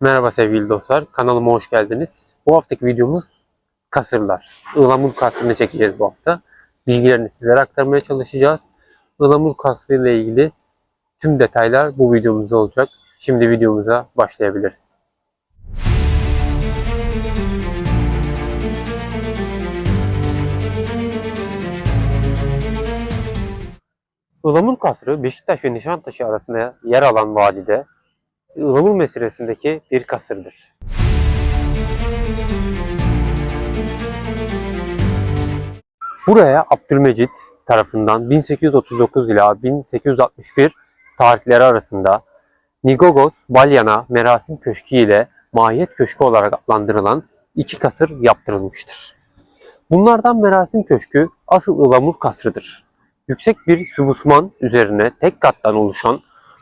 Merhaba sevgili dostlar, kanalıma hoş geldiniz. Bu haftaki videomuz kasırlar. Ilamur kasrını çekeceğiz bu hafta. Bilgilerini sizlere aktarmaya çalışacağız. Ilamur kasrı ile ilgili tüm detaylar bu videomuzda olacak. Şimdi videomuza başlayabiliriz. Ilamur Kasrı Beşiktaş ve Nişantaşı arasında yer alan vadide Ilamur mesirasındaki bir kasırdır. Buraya Abdülmecit tarafından 1839 ila 1861 tarihleri arasında Nigogos Balyana Merasim Köşkü ile Mahiyet Köşkü olarak adlandırılan iki kasır yaptırılmıştır. Bunlardan Merasim Köşkü asıl Ilamur kasrıdır. Yüksek bir sübusman üzerine tek kattan oluşan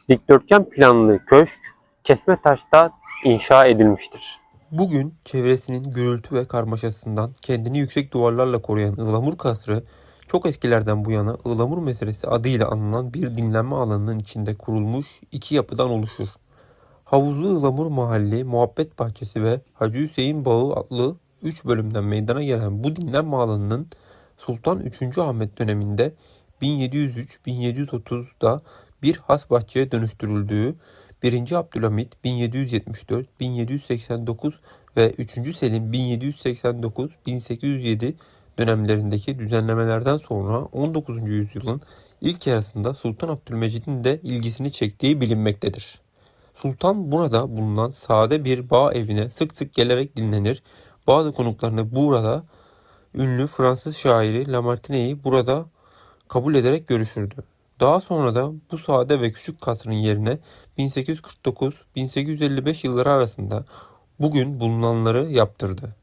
dikdörtgen planlı köşk kesme taşta inşa edilmiştir. Bugün çevresinin gürültü ve karmaşasından kendini yüksek duvarlarla koruyan Ihlamur Kasrı, çok eskilerden bu yana Ihlamur meselesi adıyla anılan bir dinlenme alanının içinde kurulmuş iki yapıdan oluşur. Havuzlu Ihlamur Mahalli, Muhabbet Bahçesi ve Hacı Hüseyin Bağı adlı 3 bölümden meydana gelen bu dinlenme alanının Sultan 3. Ahmet döneminde 1703-1730'da bir has bahçeye dönüştürüldüğü 1. Abdülhamit 1774-1789 ve 3. Selim 1789-1807 dönemlerindeki düzenlemelerden sonra 19. yüzyılın ilk yarısında Sultan Abdülmecit'in de ilgisini çektiği bilinmektedir. Sultan burada bulunan sade bir bağ evine sık sık gelerek dinlenir, bazı konuklarını burada ünlü Fransız şairi Lamartine'yi burada kabul ederek görüşürdü. Daha sonra da bu sade ve küçük kasrın yerine 1849-1855 yılları arasında bugün bulunanları yaptırdı.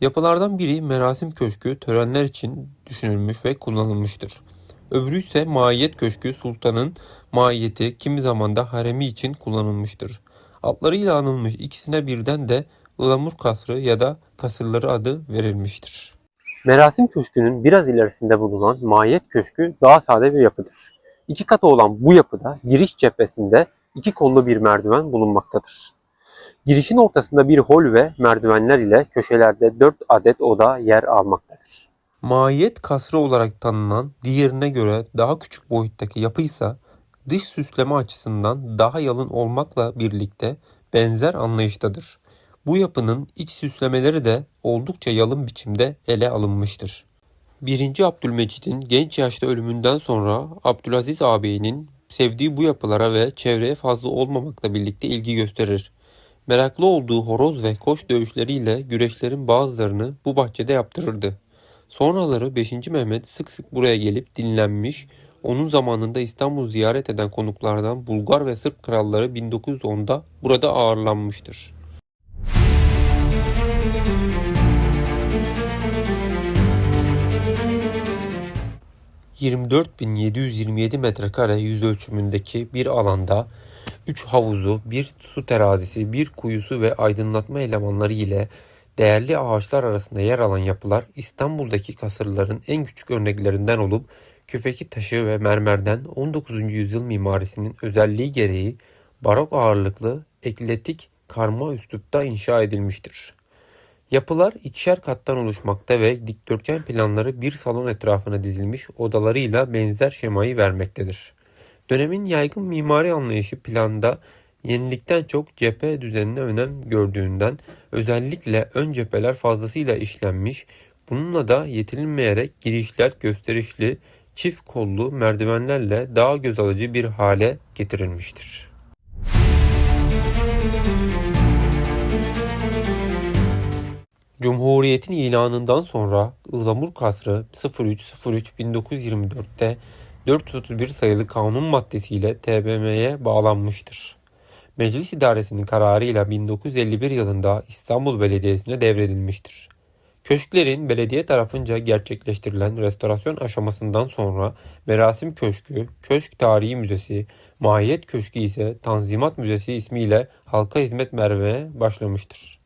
Yapılardan biri Merasim Köşkü törenler için düşünülmüş ve kullanılmıştır. Öbürü ise Maiyet Köşkü sultanın maiyeti kimi zaman da haremi için kullanılmıştır. Adlarıyla anılmış ikisine birden de Ilamur Kasrı ya da Kasırları adı verilmiştir. Merasim Köşkü'nün biraz ilerisinde bulunan Mahiyet Köşkü daha sade bir yapıdır. İki katı olan bu yapıda giriş cephesinde iki kollu bir merdiven bulunmaktadır. Girişin ortasında bir hol ve merdivenler ile köşelerde 4 adet oda yer almaktadır. Maiyet kasrı olarak tanınan diğerine göre daha küçük boyuttaki yapıysa dış süsleme açısından daha yalın olmakla birlikte benzer anlayıştadır. Bu yapının iç süslemeleri de oldukça yalın biçimde ele alınmıştır. 1. Abdülmecit'in genç yaşta ölümünden sonra Abdülaziz ağabeyinin sevdiği bu yapılara ve çevreye fazla olmamakla birlikte ilgi gösterir. Meraklı olduğu horoz ve koç dövüşleriyle güreşlerin bazılarını bu bahçede yaptırırdı. Sonraları 5. Mehmet sık sık buraya gelip dinlenmiş, onun zamanında İstanbul ziyaret eden konuklardan Bulgar ve Sırp kralları 1910'da burada ağırlanmıştır. ...24.727 metrekare yüz ölçümündeki bir alanda 3 havuzu, bir su terazisi, bir kuyusu ve aydınlatma elemanları ile değerli ağaçlar arasında yer alan yapılar İstanbul'daki kasırların en küçük örneklerinden olup küfeki taşı ve mermerden 19. yüzyıl mimarisinin özelliği gereği barok ağırlıklı ekletik karma üslupta inşa edilmiştir. Yapılar ikişer kattan oluşmakta ve dikdörtgen planları bir salon etrafına dizilmiş odalarıyla benzer şemayı vermektedir. Dönemin yaygın mimari anlayışı planda yenilikten çok cephe düzenine önem gördüğünden özellikle ön cepheler fazlasıyla işlenmiş, bununla da yetinilmeyerek girişler gösterişli, çift kollu merdivenlerle daha göz alıcı bir hale getirilmiştir. Cumhuriyetin ilanından sonra Ihlamur Kasrı 03.03.1924'te 431 sayılı kanun maddesiyle TBMM'ye bağlanmıştır. Meclis İdaresi'nin kararıyla 1951 yılında İstanbul Belediyesi'ne devredilmiştir. Köşklerin belediye tarafınca gerçekleştirilen restorasyon aşamasından sonra Merasim Köşkü, Köşk Tarihi Müzesi, Mahiyet Köşkü ise Tanzimat Müzesi ismiyle halka hizmet vermeye başlamıştır.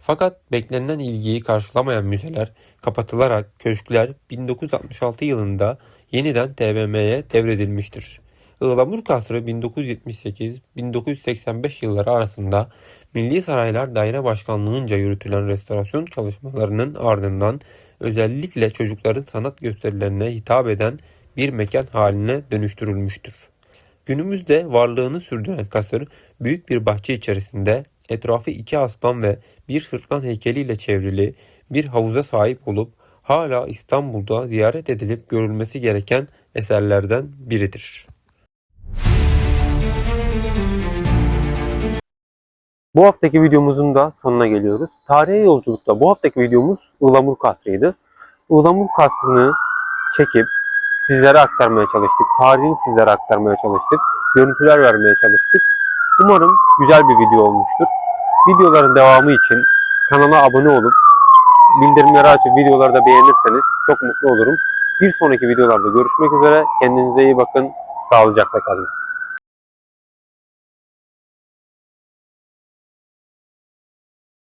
Fakat beklenen ilgiyi karşılamayan müzeler kapatılarak köşkler 1966 yılında yeniden TBMM'ye devredilmiştir. Ihlamur Kasrı 1978-1985 yılları arasında Milli Saraylar Daire Başkanlığı'nca yürütülen restorasyon çalışmalarının ardından özellikle çocukların sanat gösterilerine hitap eden bir mekan haline dönüştürülmüştür. Günümüzde varlığını sürdüren kasır büyük bir bahçe içerisinde etrafı iki aslan ve bir sırtlan heykeliyle çevrili bir havuza sahip olup hala İstanbul'da ziyaret edilip görülmesi gereken eserlerden biridir. Bu haftaki videomuzun da sonuna geliyoruz. Tarihe yolculukta bu haftaki videomuz Iğlamur Kasrı'ydı. Iğlamur Kasrı'nı çekip sizlere aktarmaya çalıştık. Tarihini sizlere aktarmaya çalıştık. Görüntüler vermeye çalıştık. Umarım güzel bir video olmuştur. Videoların devamı için kanala abone olup bildirimleri açıp videoları da beğenirseniz çok mutlu olurum. Bir sonraki videolarda görüşmek üzere. Kendinize iyi bakın. Sağlıcakla kalın.